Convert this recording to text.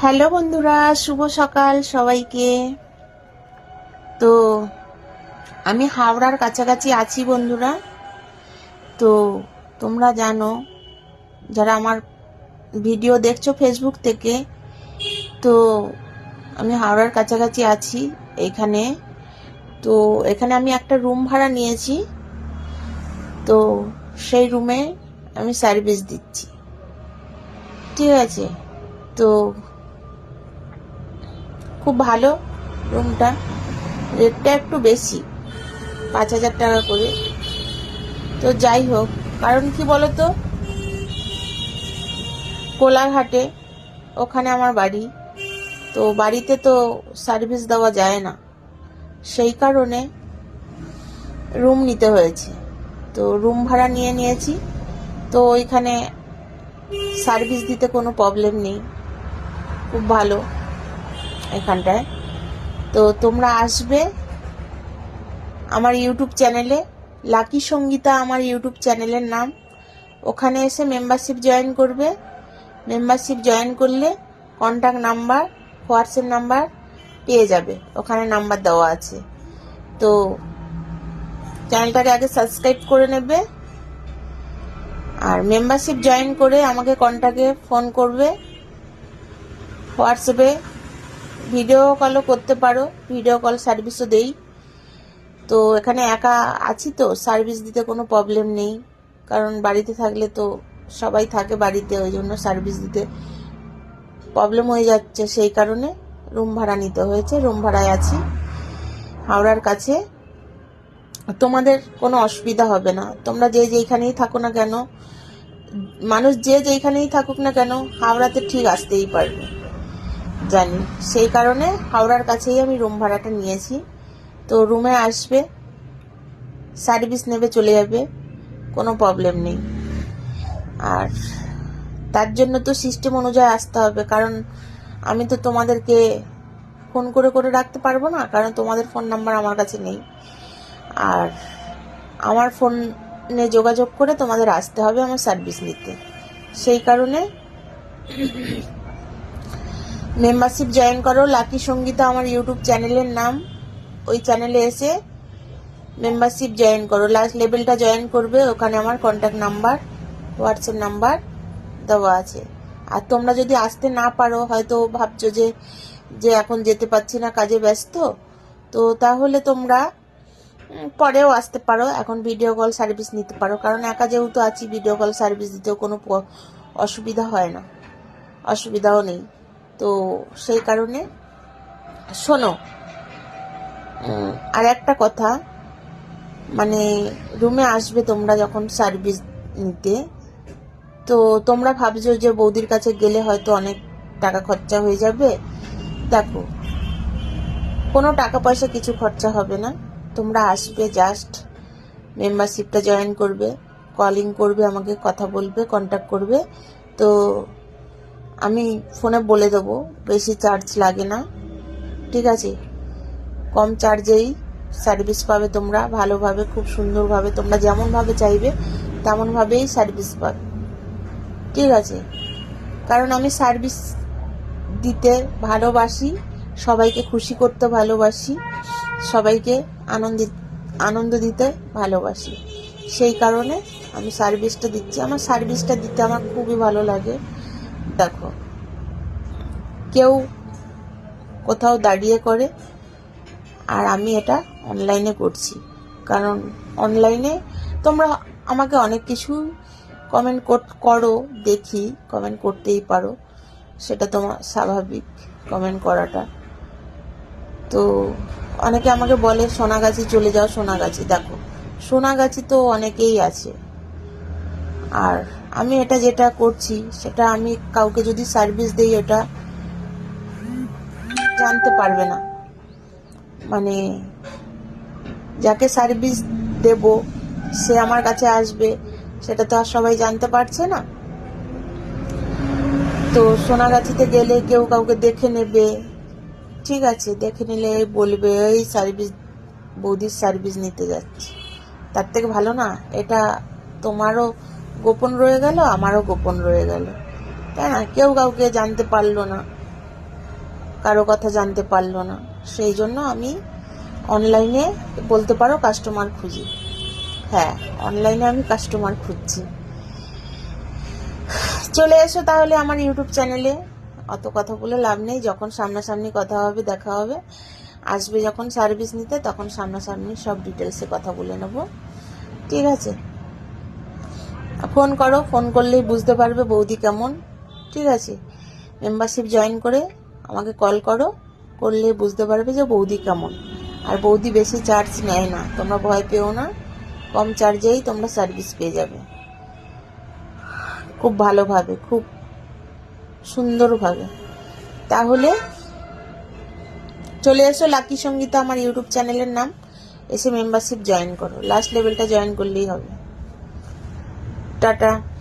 Hello বন্ধুরা, শুভ সকাল সবাইকে। তো, আমি হাওড়ার কাছাকাছি আছি বন্ধুরা। তো, তোমরা জানো, যারা আমার ভিডিও দেখছ ফেসবুক থেকে, তো আমি হাওড়ার কাছাকাছি আছি এখানে। তো, এখানে আমি একটা রুম ভাড়া নিয়েছি। তো, সেই রুমে আমি সার্ভিস দিচ্ছি। ঠিক আছে? তো খুব ভালো রুমটা। রেটটা একটু বেশি, পাঁচ হাজার টাকা করে। তো যাই হোক, কারণ কি বলতো? কোলাঘাটে ওখানে আমার বাড়ি। তো বাড়িতে তো সার্ভিস দেওয়া যায় না। সেই কারণে রুম নিতে হয়েছে। তো রুম ভাড়া নিয়ে নিয়েছি। তো ওইখানে সার্ভিস দিতে কোনো প্রবলেম নেই। খুব ভালো। এখানটায়। তো তোমরা আসবে আমার ইউটিউব চ্যানেলে। লাকি সঙ্গীতা আমার ইউটিউব চ্যানেলের নাম। ওখানে এসে মেম্বারশিপ জয়েন করবে। মেম্বারশিপ জয়েন করলে কন্ট্যাক্ট নাম্বার হোয়াটসঅ্যাপ নাম্বার পেয়ে যাবে। ওখানে নাম্বার দেওয়া আছে। তো চ্যানেলটাকে আগে সাবস্ক্রাইব করে নেবে। আর মেম্বারশিপ জয়েন করে আমাকে কন্ট্যাক্টে ফোন করবে। হোয়াটসঅ্যাপে ভিডিও কলও করতে পারো ভিডিও কল সার্ভিসও দেই। তো এখানে একা আছি তো সার্ভিস দিতে কোনো প্রবলেম নেই। কারণ বাড়িতে থাকলে তো সবাই থাকে বাড়িতে, ওই জন্য সার্ভিস দিতে প্রবলেম হয়ে যাচ্ছে। সেই কারণে রুম ভাড়া নিতে হয়েছে রুম ভাড়ায় আছি হাওড়ার কাছে। তোমাদের কোনো অসুবিধা হবে না। তোমরা যে যেইখানেই থাকো না কেন, মানুষ যে যেইখানেই থাকুক না কেন, হাওড়াতে ঠিক আসতেই পারবে। জানি। সেই কারণে হাওড়ার কাছেই আমি রুম ভাড়াটা নিয়েছি। তো রুমে আসবে সার্ভিস নেবে, চলে যাবে, কোনো প্রবলেম নেই। আর তার জন্য তো সিস্টেম অনুযায়ী আসতে হবে, কারণ আমি তো তোমাদেরকে ফোন করে করে রাখতে পারব না, কারণ তোমাদের ফোন নাম্বার আমার কাছে নেই। আর আমার ফোনে যোগাযোগ করে তোমাদের আসতে হবে আমার সার্ভিস নিতে। সেই কারণে মেম্বারশিপ জয়েন করো। লাকি সঙ্গীতা আমার ইউটিউব চ্যানেলের নাম। ওই চ্যানেলে এসে মেম্বারশিপ জয়েন করো। লাস্ট লেভেলটা জয়েন করবে। ওখানে আমার কন্ট্যাক্ট নাম্বার হোয়াটসঅ্যাপ নাম্বার দেওয়া আছে। আর তোমরা যদি আসতে না পারো, হয়তো ভাবছ যে যে এখন যেতে পারছি না, কাজে ব্যস্ত, তো তাহলে তোমরা পরেও আসতে পারো। এখন ভিডিও কল সার্ভিস নিতে পারো। কারণ একা যেহেতু আছি ভিডিও কল সার্ভিস দিতেও কোনো অসুবিধা হয় না। অসুবিধাও নেই। তো সেই কারণে শোনো। আর একটা কথা মানে রুমে আসবে তোমরা যখন সার্ভিস নিতে তো তোমরা ভাবছ যে বৌদির কাছে গেলে হয়তো অনেক টাকা খরচা হয়ে যাবে। দেখো কোনো টাকা পয়সা কিছু খরচা হবে না। তোমরা আসবে জাস্ট মেম্বারশিপটা জয়েন করবে কলিং করবে আমাকে কথা বলবে কন্ট্যাক্ট করবে। তো আমি ফোনে বলে দেবো, বেশি চার্জ লাগে না। ঠিক আছে? কম চার্জেই সার্ভিস পাবে তোমরা, ভালোভাবে, খুব সুন্দরভাবে, তোমরা যেমনভাবে চাইবে, তেমনভাবেই সার্ভিস পাবে। ঠিক আছে? কারণ আমি সার্ভিস দিতে ভালোবাসি, সবাইকে খুশি করতে ভালোবাসি, সবাইকে আনন্দ আনন্দ দিতে ভালোবাসি। সেই কারণে আমি সার্ভিসটা দিচ্ছি। আমার সার্ভিসটা দিতে আমার খুবই ভালো লাগে। দেখো, কেউ কোথাও দাঁড়িয়ে করে, আর আমি এটা অনলাইনে করছি। কারণ অনলাইনে তোমরা আমাকে অনেক কিছু কমেন্ট করো দেখি কমেন্ট করতেই পারো। সেটা তোমার স্বাভাবিক কমেন্ট করাটা। তো অনেকে আমাকে বলে, সোনাগাছি চলে যাও, সোনাগাছি। দেখো, সোনাগাছি তো অনেকেই আছে। আর আমি এটা যেটা করছি, সেটা আমি কাউকে যদি সার্ভিস দেই, এটা জানতে পারবে না। মানে যাকে সার্ভিস দেব, সে আমার কাছে আসবে, সেটা তো আর সবাই জানতে পারছে না। তো সোনাগাছিতে গেলে কেউ কাউকে দেখে নেবে। ঠিক আছে, দেখে নিলে বলবে, এই সার্ভিস বৌদির সার্ভিস নিতে যাচ্ছি। তার থেকে ভালো না, এটা তোমারও গোপন রয়ে গেল, আমারও গোপন রয়ে গেল। তাই না? কেউ কাউকে জানতে পারল না। কারও কথা জানতে পারল না। সেই জন্য আমি অনলাইনে বলতে পারো কাস্টমার খুঁজি। হ্যাঁ অনলাইনে আমি কাস্টমার খুঁজছি। চলে এসো তাহলে আমার ইউটিউব চ্যানেলে। অত কথা বলে লাভ নেই, যখন সামনাসামনি কথা হবে, দেখা হবে। আসবে যখন সার্ভিস নিতে, তখন সামনাসামনি সব ডিটেলসে কথা বলে নেব। ঠিক আছে? ফোন করো, ফোন করলেই বুঝতে পারবে বৌদি কেমন। ঠিক আছে মেম্বারশিপ জয়েন করে আমাকে কল করো, করলে বুঝতে পারবে যে বৌদি কেমন। আর বৌদি বেশি চার্জ নেয় না, তোমরা ভয় পেও না, কম চার্জেই তোমরা সার্ভিস পেয়ে যাবে। খুব ভালোভাবে, খুব সুন্দরভাবে। তাহলে চলে এসো লাকি সঙ্গীতা আমার ইউটিউব চ্যানেলের নাম, এসে মেম্বারশিপ জয়েন করো। লাস্ট লেভেলটা জয়েন করলেই হবে। trata